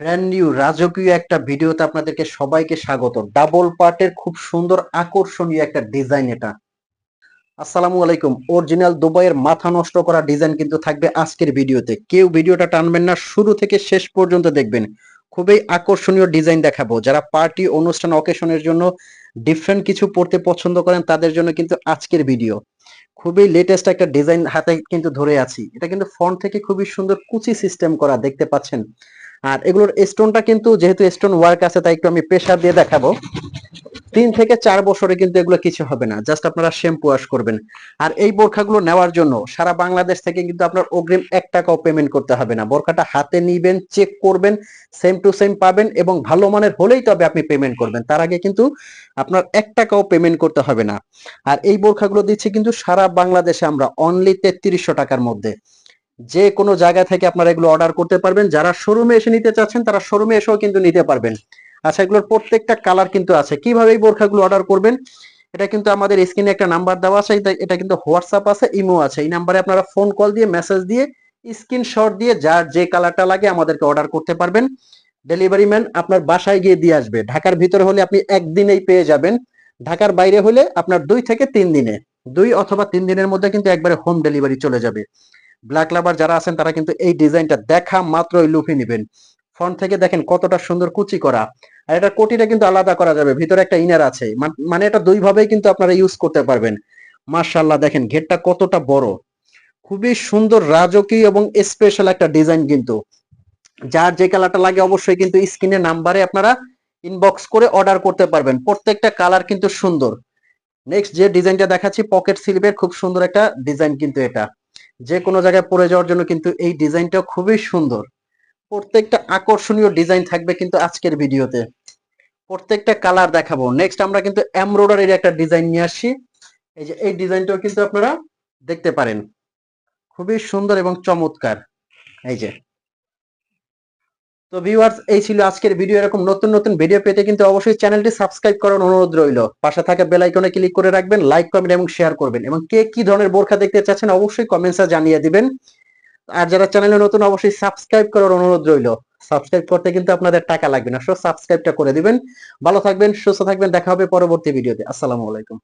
Brand new রাজকীয় একটা ভিডিওতে আপনাদেরকে সবাইকে স্বাগত। ডাবল পার্টের খুব সুন্দর, আকর্ষণীয় একটা ডিজাইন এটা। আসসালামু আলাইকুম। অরিজিনাল দুবাইয়ের মাথা নষ্ট করা ডিজাইন কিন্তু থাকবে আজকের ভিডিওতে। কেউ ভিডিওটা টানবেন না, শুরু থেকে শেষ পর্যন্ত দেখবেন। খুবই আকর্ষণীয় ডিজাইন দেখাবো। যারা পার্টি অনুষ্ঠান অকেশনের জন্য ডিফারেন্ট কিছু পড়তে পছন্দ করেন, তাদের জন্য কিন্তু আজকের ভিডিও খুবই লেটেস্ট একটা ডিজাইন হাতে কিন্তু ধরে আছি। এটা কিন্তু ফ্রন্ট থেকে খুবই সুন্দর কুচি সিস্টেম করা, দেখতে পাচ্ছেন। আর এগুলোর স্টোনটা কিন্তু যেহেতু স্টোন ওয়ার্ক আছে, তাই একটু আমি প্রেশার দিয়ে দেখাবো। তিন থেকে চার বছরে কিন্তু এগুলো কিছু হবে না জাস্ট আপনারা শ্যাম্পু ওয়াশ করবেন। আর এই বোরখাগুলো নেওয়ার জন্য সারা বাংলাদেশ থেকে কিন্তু আপনার অগ্রিম এক টাকাও পেমেন্ট করতে হবে না। বোরখাটা হাতে নিবেন চেক করবেন সেম টু সেম পাবেন এবং ভালো মানের হলেই তবে আপনি পেমেন্ট করবেন। তার আগে কিন্তু আপনার এক টাকাও পেমেন্ট করতে হবে না। আর এই বোরখাগুলো দিচ্ছি কিন্তু সারা বাংলাদেশে আমরা অনলি তেত্রিশশো টাকার মধ্যে। যে কোনো জায়গা থেকে আপনারা এগুলো অর্ডার করতে পারবেন। যারা শোরুমে এসে নিতে চাচ্ছেন, তারা শোরুমে এসেও কিন্তু নিতে পারবেন। আচ্ছা এগুলোর প্রত্যেকটা কালার কিন্তু আছে। কীভাবে এই বোরখাগুলো অর্ডার করবেন? এটা কিন্তু আমাদের স্ক্রিনে একটা নাম্বার দেওয়া আছে। এটা- কিন্তু হোয়াটসঅ্যাপ আছে ইমো আছে। এই নাম্বারে আপনারা ফোন কল দিয়ে মেসেজ দিয়ে স্ক্রিনশট দিয়ে, যার যে কালারটা লাগে আমাদেরকে অর্ডার করতে পারবেন। ডেলিভারি ম্যান আপনার বাসায় গিয়ে দিয়ে আসবে। ঢাকার ভিতরে হলে আপনি একদিনেই পেয়ে যাবেন। ঢাকার বাইরে হলে আপনার দুই থেকে তিন দিনে, দুই অথবা তিন দিনের মধ্যে কিন্তু একবারে হোম ডেলিভারি চলে যাবে। ব্ল্যাক লাভার যারা আছেন, তারা কিন্তু এই ডিজাইনটা দেখা মাত্রই লুফে নেবেন। ফ্রন্ট থেকে দেখেন কতটা সুন্দর কুচি করা। আর এটা কোটিটা কিন্তু আলাদা করা যাবে, ভিতরে একটা ইনার আছে। মান- এটা দুই ভাবেই কিন্তু আপনারা ইউজ করতে পারবেন। মার্শাল্লাহ দেখেন ঘেরটা কতটা বড়। খুবই সুন্দর, রাজকীয় এবং স্পেশাল একটা ডিজাইন কিন্তু। যার যে কালারটা লাগে অবশ্যই কিন্তু স্ক্রিনের নাম্বারে আপনারা ইনবক্স করে অর্ডার করতে পারবেন। প্রত্যেকটা কালার কিন্তু সুন্দর। নেক্সট যে ডিজাইনটা দেখাচ্ছি পকেট সিলভের খুব সুন্দর একটা ডিজাইন কিন্তু এটা। যে কোনো জায়গায় পরে যাওয়ার জন্য কিন্তু এই ডিজাইনটা খুবই সুন্দর। প্রত্যেকটা আকর্ষণীয় ডিজাইন থাকবে কিন্তু আজকের ভিডিওতে। প্রত্যেকটা কালার দেখাবো। নেক্সট আমরা কিন্তু এমব্রয়ডারির একটা ডিজাইন নিয়ে আসি। এই যে, এই ডিজাইনটাও কিন্তু আপনারা দেখতে পারেন। খুবই সুন্দর এবং চমৎকার। এই যে তো ভিউয়ার্স এই ছিল আজকের ভিডিও এরকম নতুন নতুন ভিডিও পেতে কিন্তু অবশ্যই চ্যানেলটি সাবস্ক্রাইব করার অনুরোধ রইল। পাশে থাকা বেল আইকনে ক্লিক করে রাখবেন লাইক কমেন্ট এবং শেয়ার করবেন। এবং কে কি ধরনের বোরখা দেখতে চাচ্ছেন অবশ্যই কমেন্টসে জানিয়ে দিবেন। আর যারা চ্যানেলে নতুন, অবশ্যই সাবস্ক্রাইব করার অনুরোধ রইল। সাবস্ক্রাইব করতে কিন্তু আপনাদের টাকা লাগবে না। সো সাবস্ক্রাইবটা করে দিবেন। ভালো থাকবেন, সুস্থ থাকবেন। দেখা হবে পরবর্তী ভিডিওতে আসসালামু আলাইকুম।